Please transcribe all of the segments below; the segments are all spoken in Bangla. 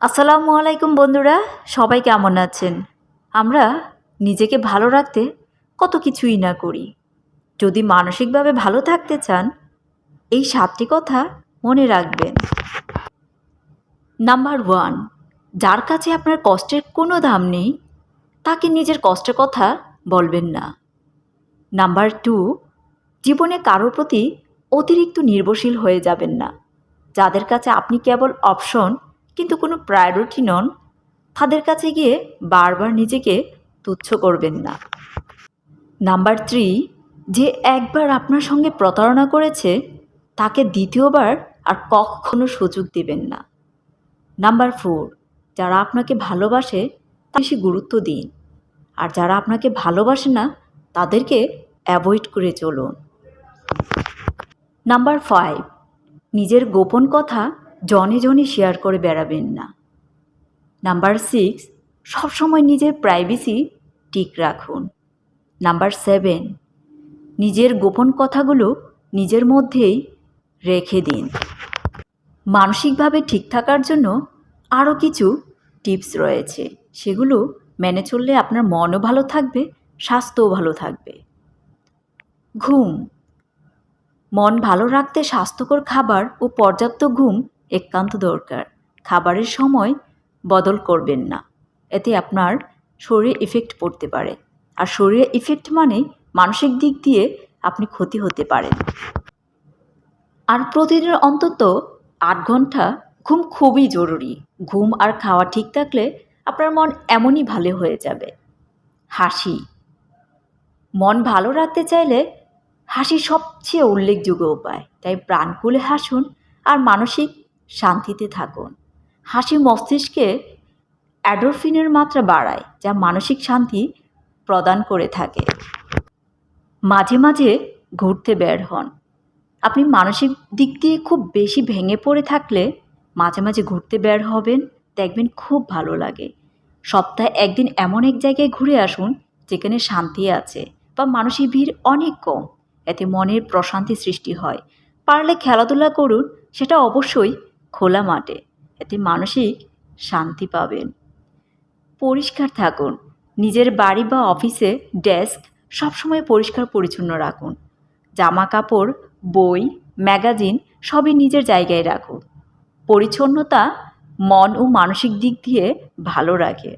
আসসালামু আলাইকুম বন্ধুরা, সবাই কেমন আছেন? আমরা নিজেকে ভালো রাখতে কত কিছুই না করি। যদি মানসিকভাবে ভালো থাকতে চান, এই সাতটি কথা মনে রাখবেন। নাম্বার ওয়ান, যার কাছে আপনার কষ্টের কোনো দাম নেই, তাকে নিজের কষ্টের কথা বলবেন না। নাম্বার টু, জীবনে কারোর প্রতি অতিরিক্ত নির্ভরশীল হয়ে যাবেন না। যাদের কাছে আপনি কেবল অপশন কিন্তু কোনো প্রায়োরিটি নন, তাদের কাছে গিয়ে বারবার নিজেকে তুচ্ছ করবেন না। নাম্বার থ্রি যে একবার আপনার সঙ্গে প্রতারণা করেছে, তাকে দ্বিতীয়বার আর কখনো সুযোগ দেবেন না। নাম্বার ফোর যারা আপনাকে ভালোবাসে তা বেশি গুরুত্ব দিন। আর যারা আপনাকে ভালোবাসে না, তাদেরকে অ্যাভয়েড করে চলুন। নাম্বার ফাইভ নিজের গোপন কথা জনে জনে শেয়ার করে বেড়াবেন না। নাম্বার সিক্স সবসময় নিজের প্রাইভেসি ঠিক রাখুন। নাম্বার সেভেন নিজের গোপন কথাগুলো নিজের মধ্যেই রেখে দিন। মানসিকভাবে ঠিক থাকার জন্য আরও কিছু টিপস রয়েছে। সেগুলো মেনে চললে আপনার মনও ভালো থাকবে, স্বাস্থ্যও ভালো থাকবে। ঘুম, মন ভালো রাখতে স্বাস্থ্যকর খাবার ও পর্যাপ্ত ঘুম একান্ত দরকার। খাবারের সময় বদল করবেন না। এতে আপনার শরীরে ইফেক্ট পড়তে পারে। আর শরীরে ইফেক্ট মানে মানসিক দিক দিয়ে আপনি ক্ষতি হতে পারেন। আর প্রতিদিনের অন্তত আট ঘণ্টা ঘুম খুবই জরুরি। ঘুম আর খাওয়া ঠিক থাকলে আপনার মন এমনই ভালো হয়ে যাবে। হাসি। মন ভালো রাখতে চাইলে হাসি সবচেয়ে উল্লেখযোগ্য উপায়। তাই প্রাণ খুলে হাসুন আর মানসিক শান্তিতে থাকুন। হাসি মস্তিষ্কে অ্যাডোরফিনের মাত্রা বাড়ায়, যা মানসিক শান্তি প্রদান করে থাকে। মাঝে মাঝে ঘুরতে বের হন। আপনি মানসিক দিক দিয়ে খুব বেশি ভেঙে পড়ে থাকলে মাঝে মাঝে ঘুরতে বের হবেন, দেখবেন খুব ভালো লাগে। সপ্তাহে একদিন এমন এক জায়গায় ঘুরে আসুন, যেখানে শান্তি আছে বা মানসিক ভিড় অনেক কম। এতে মনের প্রশান্তি সৃষ্টি হয়। পারলে খেলাধুলা করুন, সেটা অবশ্যই খোলা মাঠে এতে মানসিক শান্তি পাবেন। পরিষ্কার থাকুন। নিজের বাড়ি বা অফিসে ডেস্ক সবসময় পরিষ্কার পরিচ্ছন্ন রাখুন। জামা কাপড় বই, ম্যাগাজিন সবই নিজের জায়গায় রাখুন। পরিচ্ছন্নতা মন ও মানসিক দিক দিয়ে ভালো রাখে।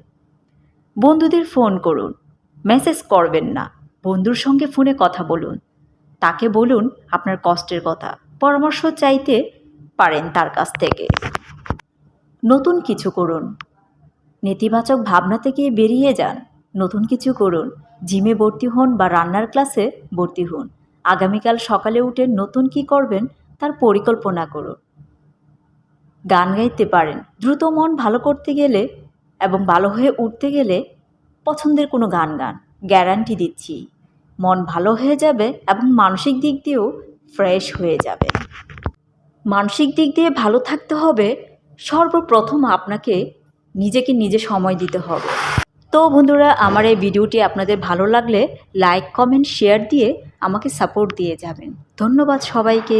বন্ধুদের ফোন করুন। মেসেজ করবেন না। বন্ধুর সঙ্গে ফোনে কথা বলুন। তাকে বলুন আপনার কষ্টের কথা। পরামর্শ চাইতে পারেন তার কাছ থেকে। নতুন কিছু করুন। নেতিবাচক ভাবনা থেকে বেরিয়ে যান। নতুন কিছু করুন। জিমে ভর্তি হন বা রান্নার ক্লাসে ভর্তি হন। আগামীকাল সকালে উঠে নতুন কি করবেন তার পরিকল্পনা করুন। গান গাইতে পারেন। দ্রুত মন ভালো করতে গেলে এবং ভালো হয়ে উঠতে গেলে পছন্দের কোনো গান গান। গ্যারান্টি দিচ্ছি। মন ভালো হয়ে যাবে এবং মানসিক দিক দিয়েও ফ্রেশ হয়ে যাবে মানসিক দিক দিয়ে ভালো থাকতে হবে, সর্বপ্রথম আপনাকে নিজেকে নিজে সময় দিতে হবে। তো বন্ধুরা, আমার এই ভিডিওটি আপনাদের ভালো লাগলে লাইক, কমেন্ট, শেয়ার দিয়ে আমাকে সাপোর্ট দিয়ে যাবেন। ধন্যবাদ সবাইকে।